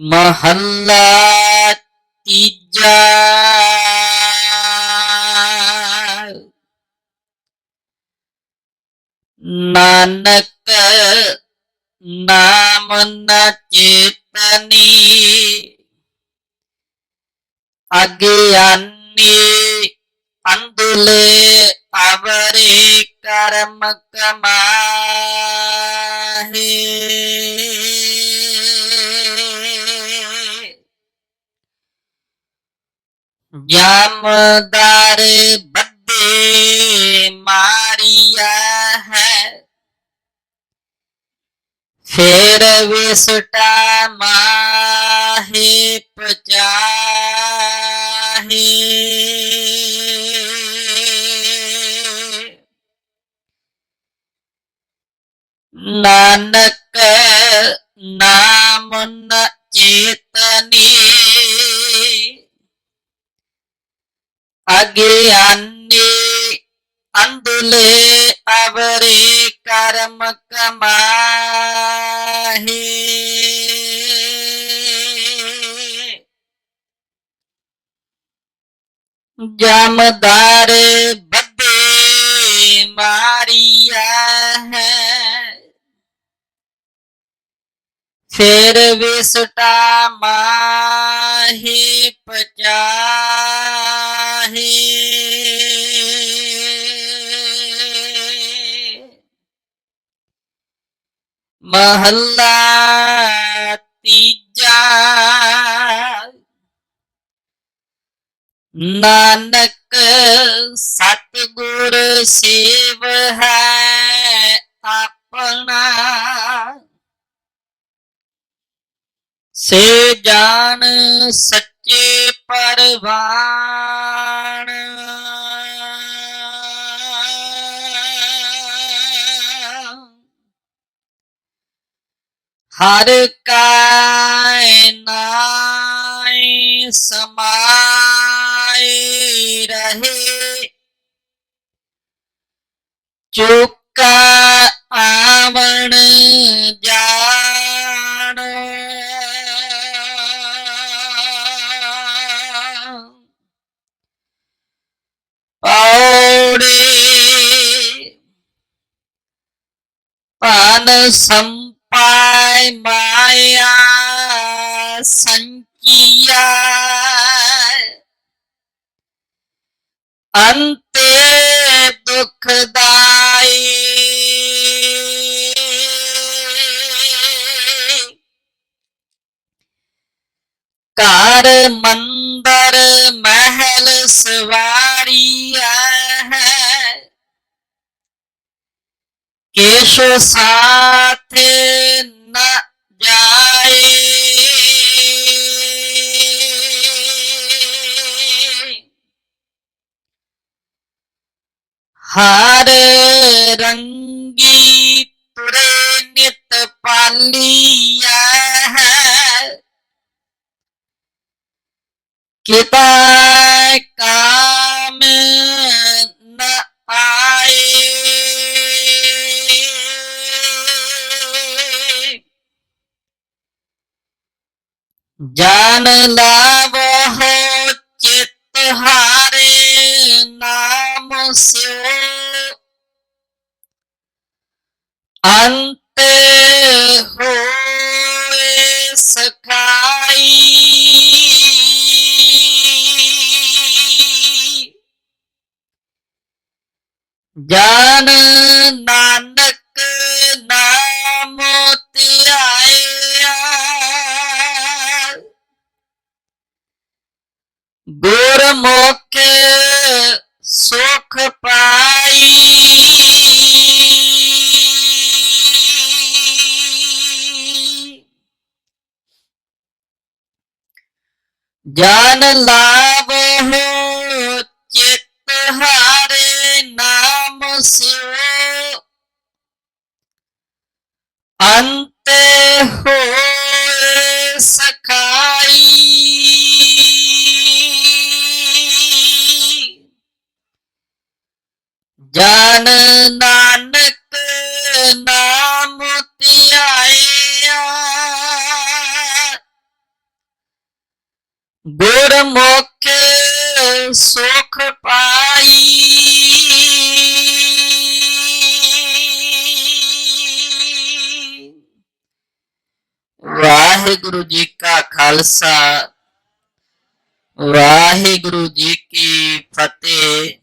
ਮਹੱਲਾ ਤੀਜਾ ਨਾਨਕ ਨਾਮ ਨ ਚੇਤਨੀ ਅਗਿਆਨੀ ਅੰਧਲੇ ਅਵਰੇ ਕਰਮ ਕਮਾਹੇ ਜਮਦਾਰ ਬੱਦੇ ਮਾਰਿਆ ਹੈ। ਫੇਰ ਵਿਸਟਾ ਮਾਹੇ ਪਚਾਹੇ। ਨਾਨਕ ਨਾਮ ਨ ਚੇਤਨੀ ਅਗਿਆਨੀ ਅੰਧਲੇ ਅਵਰੇ ਕਰਮ ਕਮਾਹੇ ਜਮਦਾਰ ਬੱਦੇ ਮਾਰਿਆ ਹੈ ਫਿਰ ਵਿਸਟਾ ਮਾਹੀ ਪਚਾਹੇ ਮਹੱਲਾ ਤੀਜਾ। ਨਾਨਕ ਸਤਿਗੁਰ ਸੇਵ ਹੈ ਆਪਣਾ। ਸੇ ਜਾਣ ਸੱਚੇ ਪਰਵਾਣ ਹਰ ਕਾਇ ਨਾਇ ਸਮਾਇ ਰਹੇ। ਚੁਕਾ ਆਵਣ ਜਾਣ। ਪੌੜੇ ਪਾਨ ਸੰਪਾਇ ਮਾਇਆ ਸੰਚੀਆ ਅੰਤੇ ਦੁਖਦਾਈ ਘਰ ਮੰਦਰ ਮਹਿਲ ਸਵਾਰੀਆ ਹੈ ਕੇਸ਼ ਸਾਥ ਨ ਜਾਏ। ਹਰ ਰੰਗੀ ਤੁਰੇ ਨਿਤ ਪਾਲੀਆ ਹੈ। ਕਿਤਾ ਕਾਮ ਜਾਨ ਲਾਵੋ ਚਿਤ ਹਾਰੇ ਨਾਮ ਸਿਓ। ਅੰਤ ਹੋਏ ਸਖਾਈ। ਜਾਨ ਮੁਖ ਸੁਖ ਪਾਈ। ਜਨ ਲਾਵੋ ਚਿਤ ਹਾਰੇ ਨਾਮ ਸਿਉ। ਅੰਤ ਹੋਏ ਸਖਾਈ। ਜਨ ਨਾਨਕ ਨਾਮ ਧਿਆਇਆ। ਗੁਰਮੁਖ ਸੁਖ ਪਾਈ। ਵਾਹਿਗੁਰੂ ਜੀ ਕਾ ਖਾਲਸਾ। ਵਾਹਿਗੁਰੂ ਜੀ ਕੀ ਫਤਿਹ।